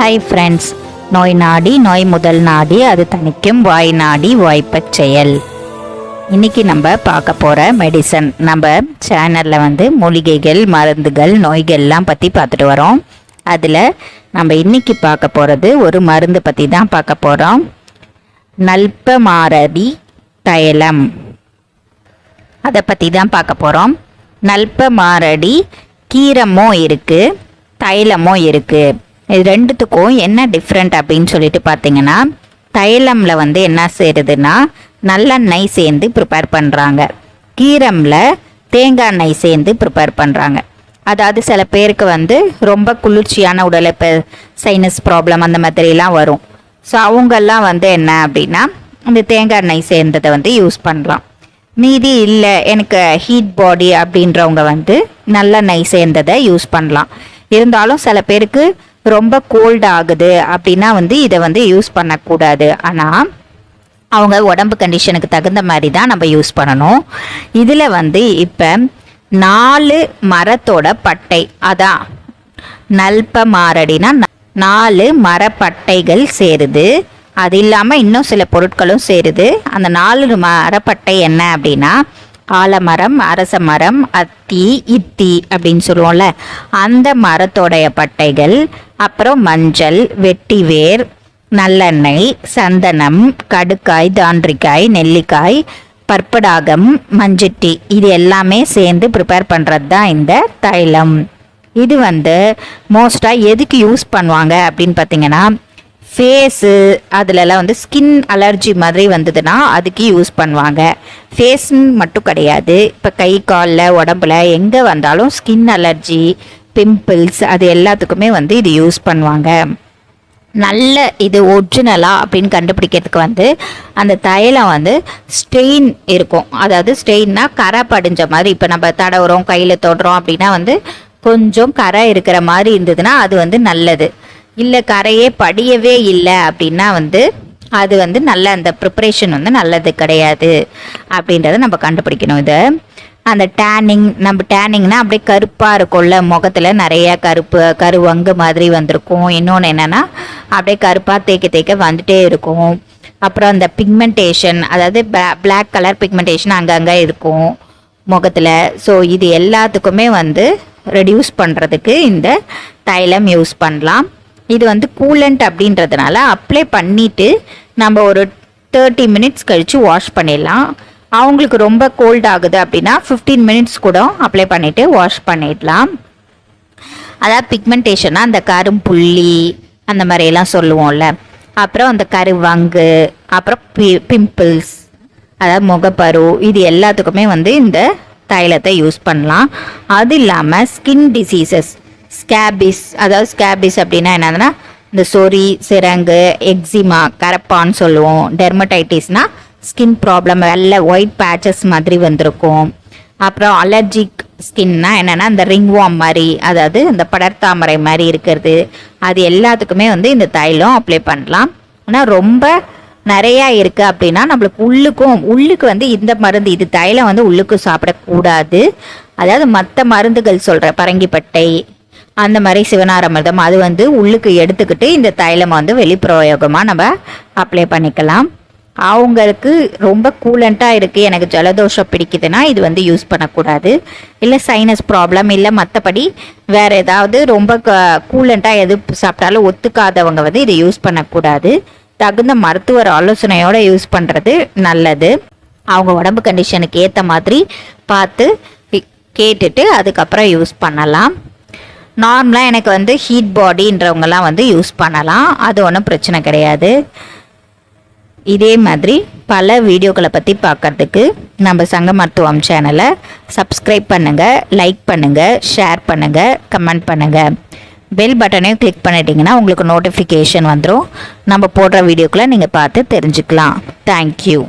Hi friends நோய் நாடி நோய் முதல் நாடி அது தணிக்கும் வாய் நாடி வாய்ப்பச் செயல். இன்னைக்கு நம்ம பார்க்க போகிற மெடிசன் நம்ம சேனலில் வந்து மூலிகைகள் மருந்துகள் நோய்கள்லாம் பற்றி பார்த்துட்டு வரோம். அதில் நம்ம இன்னைக்கு பார்க்க போகிறது ஒரு மருந்து பற்றி தான் பார்க்க போகிறோம் நல்பமாரதி தைலம். அதை பற்றி தான் பார்க்க போகிறோம் நல்பமாரடி கீரமும் இருக்குது தைலமும் இருக்குது இது ரெண்டுத்துக்கும் என்ன டிஃப்ரெண்ட் அப்படின்னு சொல்லிட்டு பார்த்தீங்கன்னா தைலமில் வந்து என்ன செய்யுதுன்னா நல்லெண்ணெய் சேர்ந்து ப்ரிப்பேர் பண்ணுறாங்க கீரமில் தேங்காய் எண்ணெய் சேர்ந்து ப்ரிப்பேர் பண்ணுறாங்க அதாவது சில பேருக்கு வந்து ரொம்ப குளிர்ச்சியான உடல் இப்போ சைனஸ் ப்ராப்ளம் அந்த மாதிரிலாம் வரும். ஸோ அவங்கெல்லாம் வந்து என்ன அப்படின்னா இந்த தேங்காய் எண்ணெய் சேர்ந்ததை வந்து யூஸ் பண்ணலாம். மீதி இல்லை எனக்கு ஹீட் பாடி அப்படின்றவங்க வந்து நல்லெண்ணெய் சேர்ந்ததை யூஸ் பண்ணலாம். இருந்தாலும் சில பேருக்கு ரொம்ப கோல்ட் ஆகுது அப்படின்னா வந்து இதை வந்து யூஸ் பண்ணக்கூடாது. ஆனால் அவங்க உடம்பு கண்டிஷனுக்கு தகுந்த மாதிரி தான் நம்ம யூஸ் பண்ணணும். இதில் வந்து இப்போ நாலு மரத்தோட பட்டை. அதான் நல்ப மாரடினா நாலு மரப்பட்டைகள் சேருது. அது இல்லாமல் இன்னும் சில பொருட்களும் சேருது. அந்த நாலு மரப்பட்டை என்ன அப்படின்னா ஆலமரம் அரச மரம் அத்தி இத்தி அப்படின்னு சொல்லுவோம்ல. அந்த மரத்தோடைய பட்டைகள் அப்புறம் மஞ்சள் வெட்டிவேர் நல்லெண்ணெய் சந்தனம் கடுக்காய் தாண்டிக்காய் நெல்லிக்காய் பற்படாகம் மஞ்சட்டி. இது எல்லாமே சேர்ந்து ப்ரிப்பேர் பண்ணுறது தான் இந்த தைலம். இது வந்து மோஸ்ட்டாக எதுக்கு யூஸ் பண்ணுவாங்க அப்படின்னு பார்த்தீங்கன்னா ஃபேஸு அதுலலாம் வந்து ஸ்கின் அலர்ஜி மாதிரி வந்ததுன்னா அதுக்கு யூஸ் பண்ணுவாங்க. ஃபேஸ்ன்னு மட்டும் கிடையாது. இப்போ கை காலில் உடம்புல எங்கே வந்தாலும் ஸ்கின் அலர்ஜி பிம்பிள்ஸ் அது எல்லாத்துக்குமே வந்து இது யூஸ் பண்ணுவாங்க. நல்ல இது ஒரிஜினலா அப்படின்னு கண்டுபிடிக்கிறதுக்கு வந்து அந்த தைலம் வந்து ஸ்டெயின் இருக்கும். அதாவது ஸ்டெயின்னா கரை படிஞ்ச மாதிரி. இப்போ நம்ம தடவுறோம் கையில் தொடுறோம் அப்படின்னா வந்து கொஞ்சம் கரை இருக்கிற மாதிரி இருந்ததுன்னா அது வந்து நல்லது. இல்லை கரையே படியவே இல்லை அப்படின்னா வந்து அது வந்து நல்ல அந்த ப்ரிப்பரேஷன் வந்து நல்லது கிடையாது அப்படின்றத நம்ம கண்டுபிடிக்கணும். இதை அந்த டேனிங் நம்ம டேனிங்னா அப்படியே கருப்பாக இருக்கும்ல முகத்தில் நிறைய கருப்பு கருவங்கு மாதிரி வந்திருக்கும். இன்னொன்று என்னென்னா அப்படியே கருப்பாக தேய்க்க தேய்க்க வந்துட்டே இருக்கும். அப்புறம் அந்த பிக்மெண்டேஷன் அதாவது பிளாக் கலர் பிக்மெண்டேஷன் அங்கங்கே இருக்கும் முகத்தில். ஸோ இது எல்லாத்துக்குமே வந்து ரெடியூஸ் பண்ணுறதுக்கு இந்த தைலம் யூஸ் பண்ணலாம். இது வந்து கூலண்ட் அப்படின்றதுனால அப்ளை பண்ணிவிட்டு நம்ம ஒரு தேர்ட்டி மினிட்ஸ் கழித்து வாஷ் பண்ணிடலாம். அவங்களுக்கு ரொம்ப கோல்ட் ஆகுது அப்படின்னா ஃபிஃப்டீன் மினிட்ஸ் கூட அப்ளை பண்ணிவிட்டு வாஷ் பண்ணிடலாம். அதாவது பிக்மெண்டேஷனாக அந்த கரும்புள்ளி அந்த மாதிரியெல்லாம் சொல்லுவோம்ல. அப்புறம் அந்த கருவங்கு அப்புறம் பி பிம்பிள்ஸ் அதாவது முகப்பரு இது எல்லாத்துக்குமே வந்து இந்த தைலத்தை யூஸ் பண்ணலாம். அது இல்லாமல் ஸ்கின் டிசீசஸ் ஸ்கேபிஸ் அதாவது ஸ்கேபிஸ் அப்படின்னா என்னதுன்னா இந்த சொறி சிரங்கு எக்ஸிமா கரப்பான்னு சொல்லுவோம். டெர்மடைட்டிஸ்னால் ஸ்கின் ப்ராப்ளம் வெள்ளை ஒயிட் பேச்சஸ் மாதிரி வந்திருக்கும். அப்புறம் அலர்ஜிக் ஸ்கின்னா என்னென்னா இந்த ரிங்வாம் மாதிரி அதாவது இந்த படர்தாமரை மாதிரி இருக்கிறது. அது எல்லாத்துக்குமே வந்து இந்த தைலம் அப்ளை பண்ணலாம். ஆனால் ரொம்ப நிறையா இருக்குது அப்படின்னா நம்மளுக்கு உள்ளுக்கும் உள்ளுக்கு வந்து இந்த மருந்து இது தைலம் வந்து உள்ளுக்கு சாப்பிடக்கூடாது. அதாவது மற்ற மருந்துகள் சொல்கிற பரங்கிப்பட்டை அந்த மாதிரி சிவனாரமிர்தம் அது வந்து உள்ளுக்கு எடுத்துக்கிட்டு இந்த தைலம் வந்து வெளிப்பிரயோகமாக நம்ம அப்ளை பண்ணிக்கலாம். அவங்களுக்கு ரொம்ப கூலண்ட்டாக இருக்குது எனக்கு ஜலதோஷம் பிடிக்குதுன்னா இது வந்து யூஸ் பண்ணக்கூடாது. இல்லை சைனஸ் ப்ராப்ளம் இல்லை மற்றபடி வேறு ஏதாவது ரொம்ப கூலண்ட்டாக எது சாப்பிட்டாலும் ஒத்துக்காதவங்க வந்து இதை யூஸ் பண்ணக்கூடாது. தகுந்த மருத்துவர் ஆலோசனையோடு யூஸ் பண்ணுறது நல்லது. அவங்க உடம்பு கண்டிஷனுக்கு ஏற்ற மாதிரி பார்த்து கேட்டுட்டு அதுக்கப்புறம் யூஸ் பண்ணலாம். நார்மலாக எனக்கு வந்து ஹீட் பாடின்றவங்கலாம் வந்து யூஸ் பண்ணலாம். அது ஒன்றும் பிரச்சனை கிடையாது. இதே மாதிரி பல வீடியோக்களை பற்றி பார்க்கறதுக்கு நம்ம சங்க மருத்துவம் சேனலை சப்ஸ்கிரைப் பண்ணுங்கள் லைக் பண்ணுங்கள் ஷேர் பண்ணுங்கள் கமெண்ட் பண்ணுங்கள் பெல் பட்டனையும் கிளிக் பண்ணிட்டீங்கன்னா உங்களுக்கு நோட்டிஃபிகேஷன் வந்துடும் நம்ம போடுற வீடியோக்களை நீங்கள் பார்த்து தெரிஞ்சுக்கலாம். தேங்க்யூ